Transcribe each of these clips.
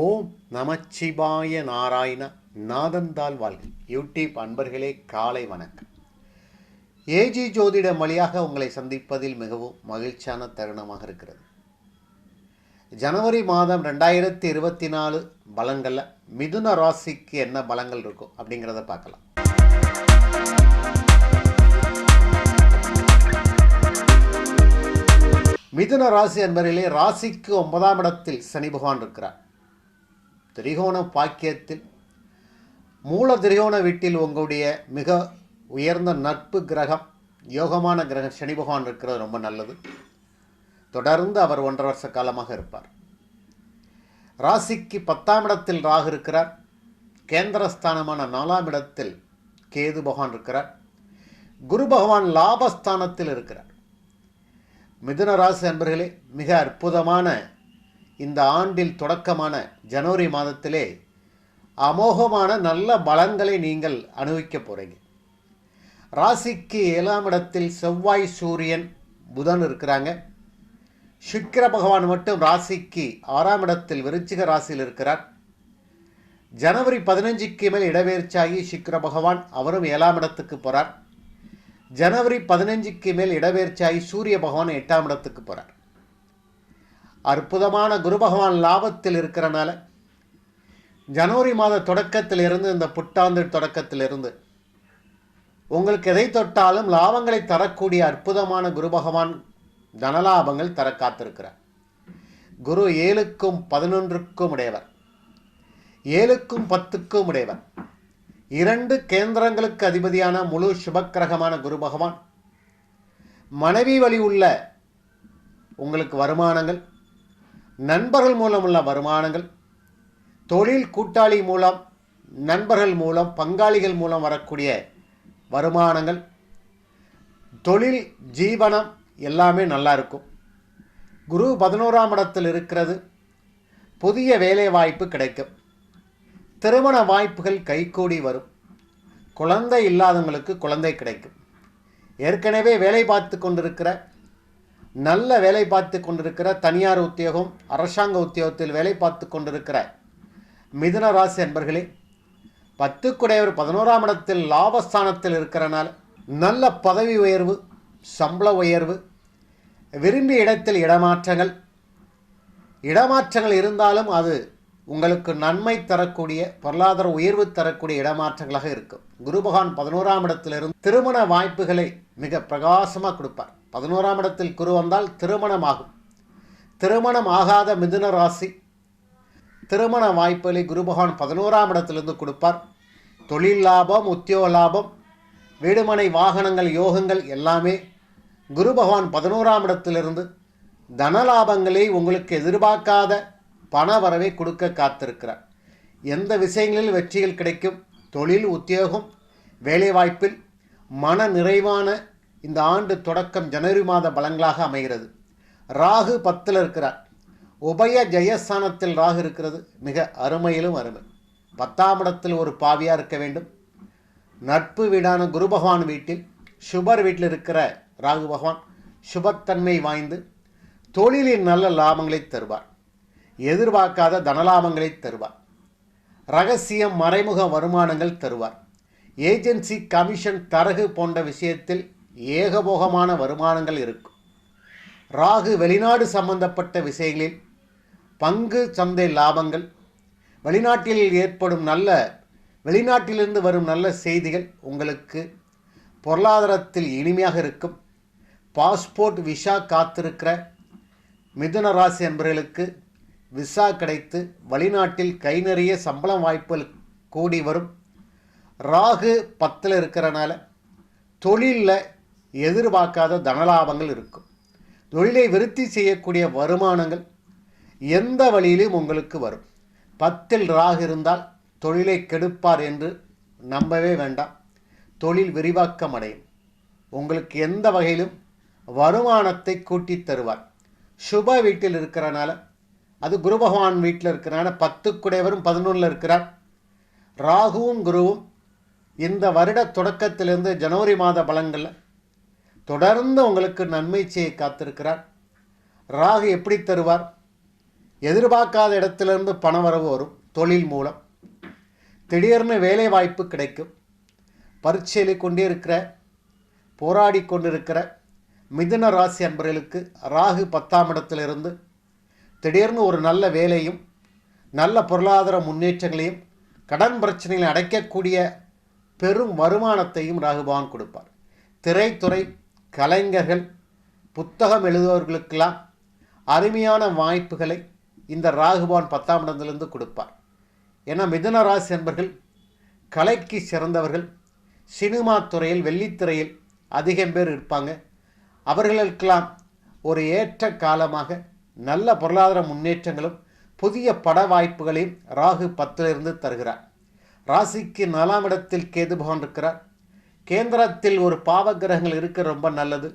ஓம் நமச்சிவாய நாராயண நாதந்தால் வாழ்க. யூடியூப் அன்பர்களே காலை வணக்கம். ஏஜி ஜோதிடம் வழியாக உங்களை சந்திப்பதில் மிகவும் மகிழ்ச்சியான தருணமாக இருக்கிறது. ஜனவரி மாதம் ரெண்டாயிரத்தி இருபத்தி நாலு பலங்களில் மிதுன ராசிக்கு என்ன பலங்கள் இருக்கும் அப்படிங்கிறத பார்க்கலாம். மிதுன ராசி அன்பர்களே ராசிக்கு ஒன்பதாம் இடத்தில் சனி பகவான் இருக்கிறார். திரிகோண பாக்கியத்தில் மூல திரிகோண வீட்டில் உங்களுடைய மிக உயர்ந்த நட்பு கிரகம் யோகமான கிரகம் சனி பகவான் இருக்கிறது ரொம்ப நல்லது. தொடர்ந்து அவர் ஒன்றரை வருஷ காலமாக இருப்பார். ராசிக்கு பத்தாம் இடத்தில் ராகு இருக்கிறார். கேந்திரஸ்தானமான நாலாம் இடத்தில் கேது பகவான் இருக்கிறார். குரு பகவான் லாபஸ்தானத்தில் இருக்கிறார். மிதுன ராசி அன்பர்களே மிக அற்புதமான இந்த ஆண்டில் தொடக்கமான ஜனவரி மாதத்திலே அமோகமான நல்ல பலன்களை நீங்கள் அனுபவிக்க போகிறீங்க ராசிக்கு ஏழாம் இடத்தில் செவ்வாய் சூரியன் புதன் இருக்கிறாங்க. சுக்கிர பகவான் மட்டும் ராசிக்கு ஆறாம் இடத்தில் விருச்சிக ராசியில் இருக்கிறார். ஜனவரி பதினஞ்சுக்கு மேல் இடப்பெயர்ச்சியாகி சுக்கிர பகவான் அவரும் ஏழாம் இடத்துக்கு போகிறார் ஜனவரி பதினஞ்சுக்கு மேல் இடப்பெயர்ச்சியாகி சூரிய பகவான் எட்டாம் இடத்துக்கு போகிறார் அற்புதமான குரு பகவான் லாபத்தில் இருக்கிறனால ஜனவரி மாத தொடக்கத்திலிருந்து இந்த புத்தாண்டு தொடக்கத்திலிருந்து உங்களுக்கு எதை தொட்டாலும் லாபங்களை தரக்கூடிய அற்புதமான குரு பகவான் தனலாபங்கள் தர காத்திருக்கிறார். குரு ஏழுக்கும் பதினொன்றுக்கும் உடையவர். ஏழுக்கும் பத்துக்கும் உடையவர். இரண்டு கேந்திரங்களுக்கு அதிபதியான முழு சுபக்கிரகமான குரு பகவான். மனைவி வழி உள்ள உங்களுக்கு வருமானங்கள் நண்பர்கள் மூலம் உள்ள வருமானங்கள் தொழில் கூட்டாளி மூலம் நண்பர்கள் மூலம் பங்காளிகள் மூலம் வரக்கூடிய வருமானங்கள் தொழில் ஜீவனம் எல்லாமே நல்லா இருக்கும். குரு பதினோராம் இடத்தில் இருக்கிறது. புதிய வேலை வாய்ப்பு கிடைக்கும். திருமண வாய்ப்புகள் கைகூடி வரும். குழந்தை இல்லாதவங்களுக்கு குழந்தை கிடைக்கும். ஏற்கனவே வேலை பார்த்து கொண்டிருக்கிற நல்ல வேலை பார்த்து கொண்டிருக்கிற தனியார் உத்தியோகம் அரசாங்க உத்தியோகத்தில் வேலை பார்த்து கொண்டிருக்கிற மிதுன ராசி என்பர்களே பத்து குடையவர் பதினோராம் இடத்தில் லாபஸ்தானத்தில் இருக்கிறனால நல்ல பதவி உயர்வு சம்பள உயர்வு விரும்பிய இடத்தில் இடமாற்றங்கள். இடமாற்றங்கள் இருந்தாலும் அது உங்களுக்கு நன்மை தரக்கூடிய பொருளாதார உயர்வு தரக்கூடிய இடமாற்றங்களாக இருக்கும். குருபகான் பதினோராம் இடத்திலிருந்து திருமண வாய்ப்புகளை மிக பிரகாசமாக கொடுப்பார். பதினோராம் இடத்தில் குரு வந்தால் திருமணம் ஆகும் திருமணம் ஆகாத மிதுன ராசி. திருமண வாய்ப்புகளை குரு பகவான் பதினோராம் இடத்திலிருந்து கொடுப்பார். தொழில் லாபம் உத்தியோக லாபம் வீடுமனை வாகனங்கள் யோகங்கள் எல்லாமே குரு பகவான் பதினோராம் இடத்திலிருந்து தனலாபங்களை உங்களுக்கு எதிர்பார்க்காத பண வரவை கொடுக்க காத்திருக்கிறார். எந்த விஷயங்களில் வெற்றிகள் கிடைக்கும்? தொழில் உத்தியோகம் வேலைவாய்ப்பில் மன நிறைவான இந்த ஆண்டு தொடக்கம் ஜனவரி மாத பலங்களாக அமைகிறது. ராகு பத்தில் இருக்கிறார். உபய ஜெயஸ்தானத்தில் ராகு இருக்கிறது. மிக அருமையிலும் அருமை. பத்தாம் இடத்தில் ஒரு பாவியாக இருக்க வேண்டும். நட்பு வீடான குரு பகவான் வீட்டில் சுபர் வீட்டில் இருக்கிற ராகு பகவான் சுபத்தன்மை வாய்ந்து தொழிலின் நல்ல லாபங்களை தருவார். எதிர்பார்க்காத தனலாபங்களை தருவார். ரகசியம் மறைமுக வருமானங்கள் தருவார். ஏஜென்சி கமிஷன் தரகு போன்ற விஷயத்தில் ஏகபோகமான வருமானங்கள் இருக்கும் ராகு வெளிநாடு சம்பந்தப்பட்ட விஷயங்களில் பங்கு சந்தை லாபங்கள் வெளிநாட்டில் ஏற்படும் நல்ல வெளிநாட்டிலிருந்து வரும் நல்ல செய்திகள் உங்களுக்கு பொருளாதாரத்தில் இனிமையாக இருக்கும். பாஸ்போர்ட் விசா காத்திருக்கிற மிதுன ராசி என்பவர்களுக்கு விசா கிடைத்து வெளிநாட்டில் கை நிறைய சம்பளம் வாய்ப்புகள் கூடி வரும். ராகு பத்தில் இருக்கிறனால தொழிலில் எதிர்பார்க்காத தனலாபங்கள் இருக்கும். தொழிலை விருத்தி செய்யக்கூடிய வருமானங்கள் எந்த வழியிலும் உங்களுக்கு வரும். பத்தில் ராகு இருந்தால் தொழிலை கெடுப்பார் என்று நம்பவே வேண்டாம். தொழில் விரிவாக்கம் அடையும். உங்களுக்கு எந்த வகையிலும் வருமானத்தை கூட்டி தருவார். சுப வீட்டில் இருக்கிறனால அது குரு பகவான் வீட்டில் இருக்கிறனால பத்து குடையவரும் பதினொன்றில் இருக்கிறார். ராகுவும் குருவும் இந்த வருட தொடக்கத்திலிருந்து ஜனவரி மாத பலங்களில் தொடர்ந்து உங்களுக்கு நன்மை செய்ய காத்திருக்கிறார். ராகு எப்படி தருவார்? எதிர்பார்க்காத இடத்திலிருந்து பணவரவு வரும் தொழில் மூலம். திடீர்னு வேலை வாய்ப்பு கிடைக்கும். பரீட்சையில் கொண்டே இருக்கிற போராடி கொண்டிருக்கிற மிதுன ராசி அன்பர்களுக்கு ராகு பத்தாம் இடத்திலிருந்து திடீர்னு ஒரு நல்ல வேலையும் நல்ல பொருளாதார முன்னேற்றங்களையும் கடன் பிரச்சனைகளை அடைக்கக்கூடிய பெரும் வருமானத்தையும் ராகுபவான் கொடுப்பார். திரைத்துறை கலைஞர்கள் புத்தகம் எழுதுபவர்களுக்கெல்லாம் அருமையான வாய்ப்புகளை இந்த ராகுபான் பத்தாம் இடத்திலிருந்து கொடுப்பார். ஏன்னா மிதுன ராசி என்பர்கள் கலைக்கு சிறந்தவர்கள் சினிமா துறையில் வெள்ளித்திரையில் அதிகம் பேர் இருப்பாங்க. அவர்களுக்கெல்லாம் ஒரு ஏற்ற காலமாக நல்ல பொருளாதார முன்னேற்றங்களும் புதிய பட வாய்ப்புகளையும் ராகு பத்திலிருந்து தருகிறார். ராசிக்கு நாலாம் இடத்தில் கேது பகவான் இருக்கிறார். கேந்திரத்தில் ஒரு பாவ கிரகங்கள் இருக்க ரொம்ப நல்லது.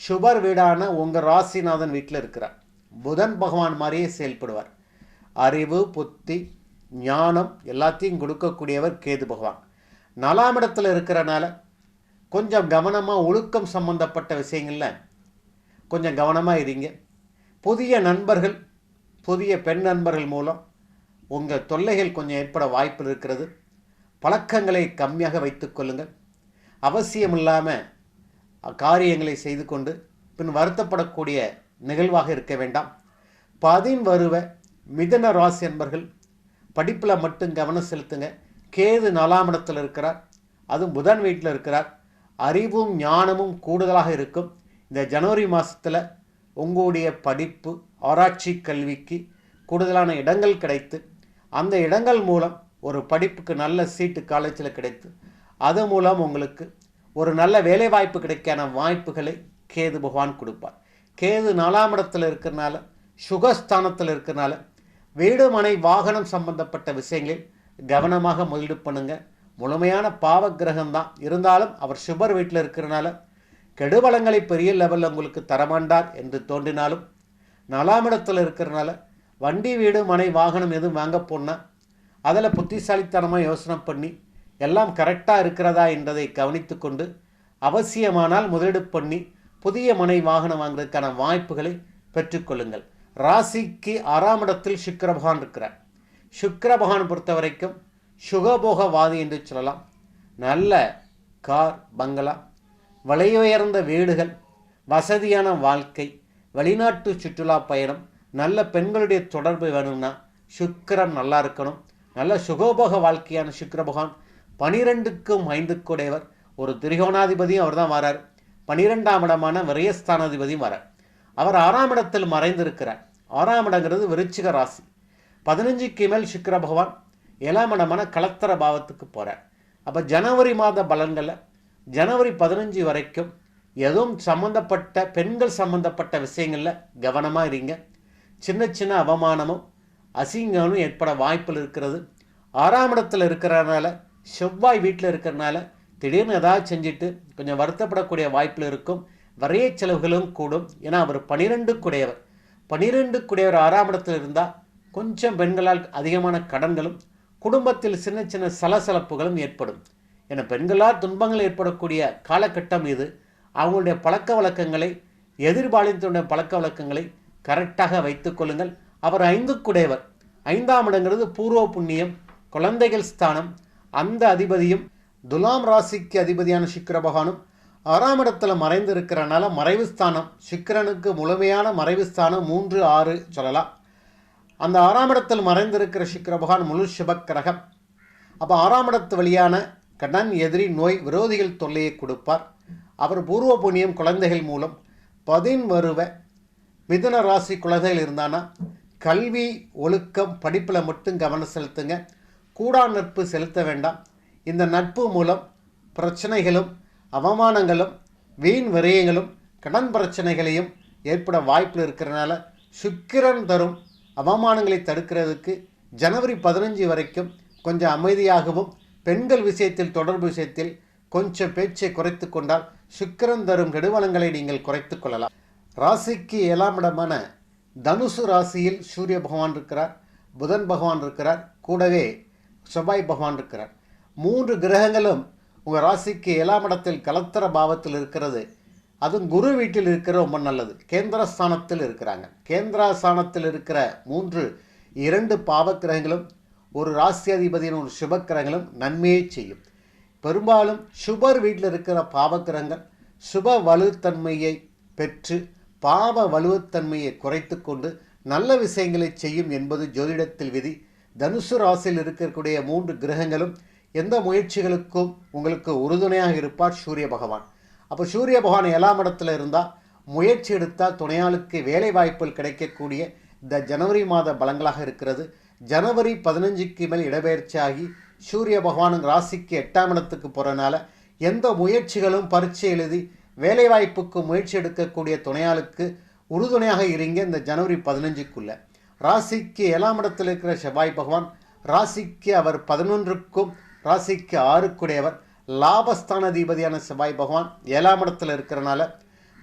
சுபர் வீடான உங்கள் ராசிநாதன் வீட்டில் இருக்கிறார். புதன் பகவான் மாதிரியே செயல்படுவார். அறிவு புத்தி ஞானம் எல்லாத்தையும் கொடுக்கக்கூடியவர் கேது பகவான். நாலாம் இடத்துல இருக்கிறனால கொஞ்சம் கவனமாக ஒழுக்கம் சம்பந்தப்பட்ட விஷயங்களில் கொஞ்சம் கவனமாக இருங்க. புதிய நண்பர்கள் புதிய பெண் நண்பர்கள் மூலம் உங்கள் தொல்லைகள் கொஞ்சம் ஏற்பட வாய்ப்பு இருக்கிறது. பழக்கங்களை கம்மியாக வைத்துக்கொள்ளுங்கள் அவசியம் இல்லாமல் காரியங்களை செய்து கொண்டு பின் வருத்தப்படக்கூடிய நிகழ்வாக இருக்க வேண்டாம். பதின் வருவ மிதன ராசி என்பர்கள் படிப்பில் மட்டும் கவனம் செலுத்துங்க. கேது நாலாம் இடத்தில் இருக்கிறார். அதுவும் புதன் வீட்டில் இருக்கிறார். அறிவும் ஞானமும் கூடுதலாக இருக்கும். இந்த ஜனவரி மாதத்தில் உங்களுடைய படிப்பு ஆராய்ச்சி கல்விக்கு கூடுதலான இடங்கள் கிடைத்து அந்த இடங்கள் மூலம் ஒரு படிப்புக்கு நல்ல சீட்டு காலேஜில் கிடைத்து அது மூலம் உங்களுக்கு ஒரு நல்ல வேலைவாய்ப்பு கிடைக்கான வாய்ப்புகளை கேது பகவான் கொடுப்பார். கேது நாலாம் இடத்தில் இருக்கிறனால சுகஸ்தானத்தில் இருக்கிறனால வீடு மனை வாகனம் சம்பந்தப்பட்ட விஷயங்களில் கவனமாக முதலீடு பண்ணுங்க. முழுமையான பாவ கிரகம்தான் இருந்தாலும் அவர் சுபர் வீட்டில் இருக்கிறனால கெடுபலங்களை பெரிய லெவலில் உங்களுக்கு தரமாண்டார் என்று தோன்றினாலும் நாலாம் இடத்தில் இருக்கிறனால வண்டி வீடு மனை வாகனம் எதுவும் வாங்க போனால் அதில் புத்திசாலித்தனமாக யோசனை பண்ணி எல்லாம் கரெக்டாக இருக்கிறதா என்பதை கவனித்து கொண்டு அவசியமானால் முதலீடு பண்ணி புதிய மனை வாகனம் வாங்குறதுக்கான வாய்ப்புகளை பெற்றுக்கொள்ளுங்கள் ராசிக்கு ஆறாம் இடத்தில் சுக்கிர பகவான் இருக்கிறார். சுக்கிர பகவான் பொறுத்த வரைக்கும் சுகபோகவாதி என்று சொல்லலாம். நல்ல கார் பங்களா விலையுயர்ந்த வீடுகள் வசதியான வாழ்க்கை வெளிநாட்டு சுற்றுலா பயணம் நல்ல பெண்களுடைய தொடர்பு வேணும்னா சுக்கரம் நல்லா இருக்கணும். நல்ல சுகோபோக வாழ்க்கையான சுக்கிர பகவான் பனிரெண்டுக்கும் ஐந்துக்குடையவர். ஒரு திரிகோணாதிபதியும் அவர் தான் வரார். பனிரெண்டாம் இடமான விரயஸ்தானாதிபதியும் வரார். அவர் ஆறாம் இடத்தில் மறைந்திருக்கிறார். ஆறாம் இடங்கிறது விருச்சிக ராசி. பதினஞ்சுக்கு மேல் சுக்கர பகவான் ஏழாம் இடமான கலத்தர பாவத்துக்கு போகிறார் அப்போ ஜனவரி மாத பலன்களில் ஜனவரி பதினஞ்சு வரைக்கும் எதுவும் சம்மந்தப்பட்ட பெண்கள் சம்மந்தப்பட்ட விஷயங்களில் கவனமாக இருங்க. சின்ன சின்ன அவமானமும் அசிங்கமும் ஏற்பட வாய்ப்பில் இருக்கிறது. ஆறாம் இடத்துல இருக்கிறனால செவ்வாய் வீட்டில் இருக்கிறனால திடீர்னு ஏதாவது செஞ்சுட்டு கொஞ்சம் வருத்தப்படக்கூடிய வாய்ப்பில் இருக்கும். வரைய செலவுகளும் கூடும். ஏன்னா அவர் பனிரெண்டு குடையவர். பனிரெண்டு குடையவர் ஆறாம் இடத்தில் இருந்தால் கொஞ்சம் பெண்களால் அதிகமான கடன்களும் குடும்பத்தில் சின்ன சின்ன சலசலப்புகளும் ஏற்படும். என பெண்களால் துன்பங்கள் ஏற்படக்கூடிய காலகட்டம் இது. அவங்களுடைய பழக்க வழக்கங்களை எதிர்பாலினத்தினுடைய பழக்க வழக்கங்களை கரெக்டாக வைத்துக்கொள்ளுங்கள் அவர் ஐந்து குடையவர். ஐந்தாம் இடங்கிறது பூர்வ புண்ணியம் குழந்தைகள் ஸ்தானம் அந்த அதிபதியும் துலாம் ராசிக்கு அதிபதியான சுக்கர பகவானும் ஆறாம் இடத்துல மறைந்து இருக்கிறனால மறைவு ஸ்தானம். சுக்கரனுக்கு முழுமையான மறைவு ஸ்தானம் மூன்று ஆறு சொல்லலாம். அந்த ஆறாம் இடத்தில் மறைந்திருக்கிற சுக்கர பகவான் முழு சிவக்கிரகம் அப்போ ஆறாம் இடத்து வழியான கடன் எதிரி நோய் விரோதிகள் தொல்லையை கொடுப்பார். அவர் பூர்வ புண்ணியம் குழந்தைகள் மூலம் பதின் வருவ மிதுன ராசி குழந்தைகள் இருந்தானா கல்வி ஒழுக்கம் படிப்பில் மட்டும் கவனம் செலுத்துங்க. கூடா நட்பு செலுத்த வேண்டாம். இந்த நட்பு மூலம் பிரச்சனைகளும் அவமானங்களும் வீண் விரயங்களும் கடன் பிரச்சனைகளையும் ஏற்பட வாய்ப்பில் இருக்கிறனால சுக்கிரன் தரும் அவமானங்களை தடுக்கிறதுக்கு ஜனவரி பதினஞ்சு வரைக்கும் கொஞ்சம் அமைதியாகவும் பெண்கள் விஷயத்தில் தொடர்பு விஷயத்தில் கொஞ்சம் பேச்சை குறைத்து கொண்டால் சுக்கிரன் தரும் கெடுவலங்களை நீங்கள் குறைத்து கொள்ளலாம். ராசிக்கு ஏழாம் இடமான தனுசு ராசியில் சூரிய பகவான் இருக்கிறார் புதன் பகவான் இருக்கிறார். கூடவே செவ்வாய் பகவான் இருக்கிறார். மூன்று கிரகங்களும் உங்கள் ராசிக்கு ஏழாம் இடத்தில் கலத்தர பாவத்தில் இருக்கிறது. அதுவும் குரு வீட்டில் இருக்கிற ரொம்ப நல்லது. கேந்திரஸ்தானத்தில் இருக்கிறாங்க. கேந்திரஸ்தானத்தில் இருக்கிற மூன்று இரண்டு பாவக்கிரகங்களும் ஒரு ராசியாதிபதியின் ஒரு சுபக்கிரகங்களும் நன்மையை செய்யும். பெரும்பாலும் சுபர் வீட்டில் இருக்கிற பாவக்கிரகங்கள் சுப வலுத்தன்மையை பெற்று பாவ வலுவத்தன்மையை குறைத்து கொண்டு நல்ல விஷயங்களை செய்யும் என்பது ஜோதிடத்தில் விதி. தனுசு ராசியில் இருக்கக்கூடிய மூன்று கிரகங்களும் எந்த முயற்சிகளுக்கும் உங்களுக்கு உறுதுணையாக இருப்பார் சூரிய பகவான். அப்போ சூரிய பகவான் ஏழாம் இடத்துல இருந்தால் முயற்சி எடுத்தால் துணையாளுக்கு வேலை வாய்ப்புகள் கிடைக்கக்கூடிய இந்த ஜனவரி மாத பலங்களாக இருக்கிறது. ஜனவரி பதினஞ்சுக்கு மேல் இடப்பெயர்ச்சி ஆகி சூரிய பகவான் ராசிக்கு எட்டாம் இடத்துக்கு போகிறனால எந்த முயற்சிகளும் பரீட்சை எழுதி வேலைவாய்ப்புக்கு முயற்சி எடுக்கக்கூடிய துணையாளுக்கு உறுதுணையாக இருங்க இந்த ஜனவரி பதினஞ்சுக்குள்ளே. ராசிக்கு ஏழாம் இடத்தில் இருக்கிற செவ்வாய் பகவான் ராசிக்கு அவர் பதினொன்றுக்கும் ராசிக்கு ஆறுக்குடையவர் லாபஸ்தான அதிபதியான செவ்வாய் பகவான் ஏழாம் இடத்துல இருக்கிறனால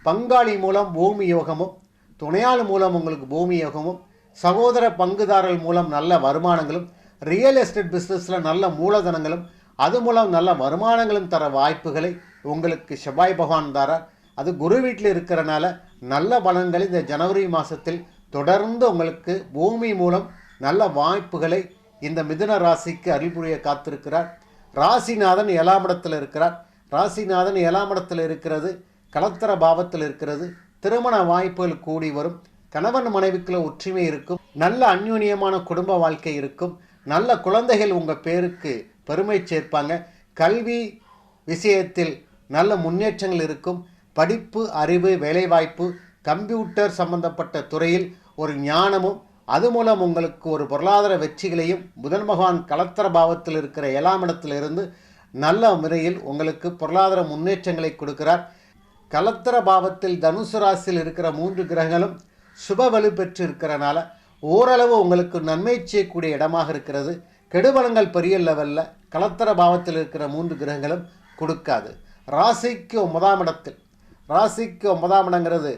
பங்காளி மூலம் பூமி யோகமும் துணையாள் மூலம் உங்களுக்கு பூமி யோகமும் சகோதர பங்குதாரர்கள் மூலம் நல்ல வருமானங்களும் ரியல் எஸ்டேட் பிஸ்னஸில் நல்ல மூலதனங்களும் அது மூலம் நல்ல வருமானங்களும் தர வாய்ப்புகளை உங்களுக்கு செவ்வாய் பகவான் தாரார். அது குரு வீட்டில் இருக்கிறனால நல்ல பலன்கள் இந்த ஜனவரி மாதத்தில் தொடர்ந்து உங்களுக்கு பூமி மூலம் நல்ல வாய்ப்புகளை இந்த மிதுன ராசிக்கு அறிவுரிய காத்திருக்கிறார். ராசிநாதன் ஏழாம் இடத்தில் இருக்கிறார். ராசிநாதன் ஏழாம் இடத்தில் இருக்கிறது கலத்தர பாவத்தில் இருக்கிறது திருமண வாய்ப்புகள் கூடி வரும். கணவன் மனைவிக்குள்ள ஒற்றுமை இருக்கும் நல்ல அந்யூன்யமான குடும்ப வாழ்க்கை இருக்கும். நல்ல குழந்தைகள் உங்கள் பேருக்கு பெருமை சேர்ப்பாங்க. கல்வி விஷயத்தில் நல்ல முன்னேற்றங்கள் இருக்கும். படிப்பு அறிவு வேலைவாய்ப்பு கம்ப்யூட்டர் சம்பந்தப்பட்ட துறையில் ஒரு ஞானமும் அது மூலம் உங்களுக்கு ஒரு பொருளாதார வெற்றிகளையும் புதன் பகவான் கலத்தர பாவத்தில் இருக்கிற ஏழாம் இடத்திலிருந்து நல்ல முறையில் உங்களுக்கு பொருளாதார முன்னேற்றங்களை கொடுக்கிறார். கலத்தர பாவத்தில் தனுசு ராசியில் இருக்கிற மூன்று கிரகங்களும் சுப வலு பெற்று இருக்கிறனால ஓரளவு உங்களுக்கு நன்மை செய்யக்கூடிய இடமாக இருக்கிறது. கெடுபலங்கள் பெரிய லெவலில் கலத்தர பாவத்தில் இருக்கிற மூன்று கிரகங்களும் கொடுக்காது. ராசிக்கு ஒன்பதாம் இடத்தில். ராசிக்கு ஒன்பதாம் இடங்கிறது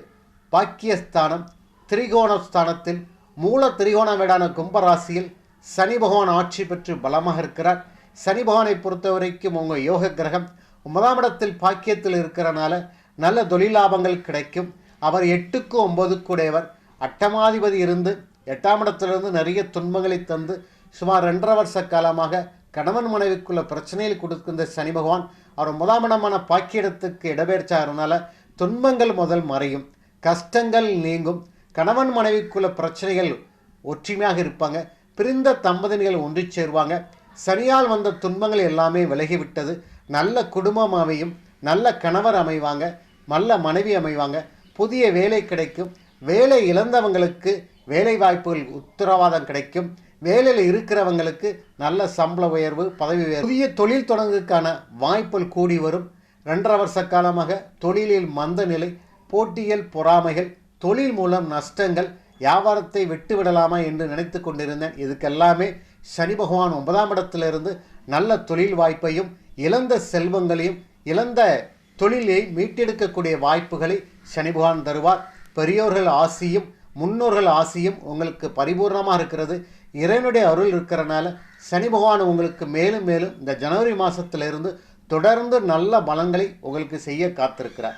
பாக்கியஸ்தானம் திரிகோண ஸ்தானத்தில் மூல திரிகோண வீடான கும்பராசியில் சனி பகவான் ஆட்சி பெற்று பலமாக இருக்கிறார். சனி பகவானை பொறுத்த வரைக்கும் உங்கள் யோக கிரகம் ஒன்பதாம் இடத்தில் பாக்கியத்தில் இருக்கிறனால நல்ல தொழிலாபங்கள் கிடைக்கும். அவர் எட்டுக்கு ஒன்பதுக்கு உடையவர் அட்டமாதிபதி இருந்து எட்டாம் இடத்திலிருந்து நிறைய துன்பங்களை தந்து சுமார் ரெண்டரை வருஷ காலமாக கணவன் மனைவிக்குள்ள பிரச்சனையில் கொடுக்கின்ற சனி பகவான் அவர் முதலாம் இடமான பாக்கியிடத்துக்கு இடபெயர்ச்சாகிறதுனால துன்பங்கள் முதல் மறையும். கஷ்டங்கள் நீங்கும். கணவன் மனைவிக்குள்ள பிரச்சனைகள் ஒற்றுமையாக இருப்பாங்க. பிரிந்த தம்பதிகள் ஒன்று சேருவாங்க. சனியால் வந்த துன்பங்கள் எல்லாமே விலகிவிட்டது. நல்ல குடும்பம் அமையும். நல்ல கணவர் அமைவாங்க. நல்ல மனைவி அமைவாங்க. புதிய வேலை கிடைக்கும். வேலை இழந்தவங்களுக்கு வேலை வாய்ப்புகள் உத்தரவாதம் கிடைக்கும். வேலையில் இருக்கிறவங்களுக்கு நல்ல சம்பள உயர்வு பதவி உயர்வு. புதிய தொழில் தொடங்குக்கான வாய்ப்புகள் கூடி வரும். ரெண்டரை வருஷ காலமாக தொழிலில் மந்த நிலை போட்டியல் பொறாமைகள் தொழில் மூலம் நஷ்டங்கள் வியாபாரத்தை விட்டு விடலாமா என்று நினைத்து கொண்டிருந்தேன். இதுக்கெல்லாமே சனி பகவான் ஒன்பதாம் இடத்திலிருந்து நல்ல தொழில் வாய்ப்பையும் இழந்த செல்வங்களையும் இழந்த தொழிலை மீட்டெடுக்கக்கூடிய வாய்ப்புகளை சனி பகவான் தருவார். பெரியோர்கள் ஆசியும் முன்னோர்கள் ஆசியும் உங்களுக்கு பரிபூர்ணமாக இருக்கிறது. இறைவனுடைய அருள் இருக்கிறனால சனி பகவான் உங்களுக்கு மேலும் மேலும் இந்த ஜனவரி மாதத்திலிருந்து தொடர்ந்து நல்ல பலன்களை உங்களுக்கு செய்ய காத்திருக்கிறார்.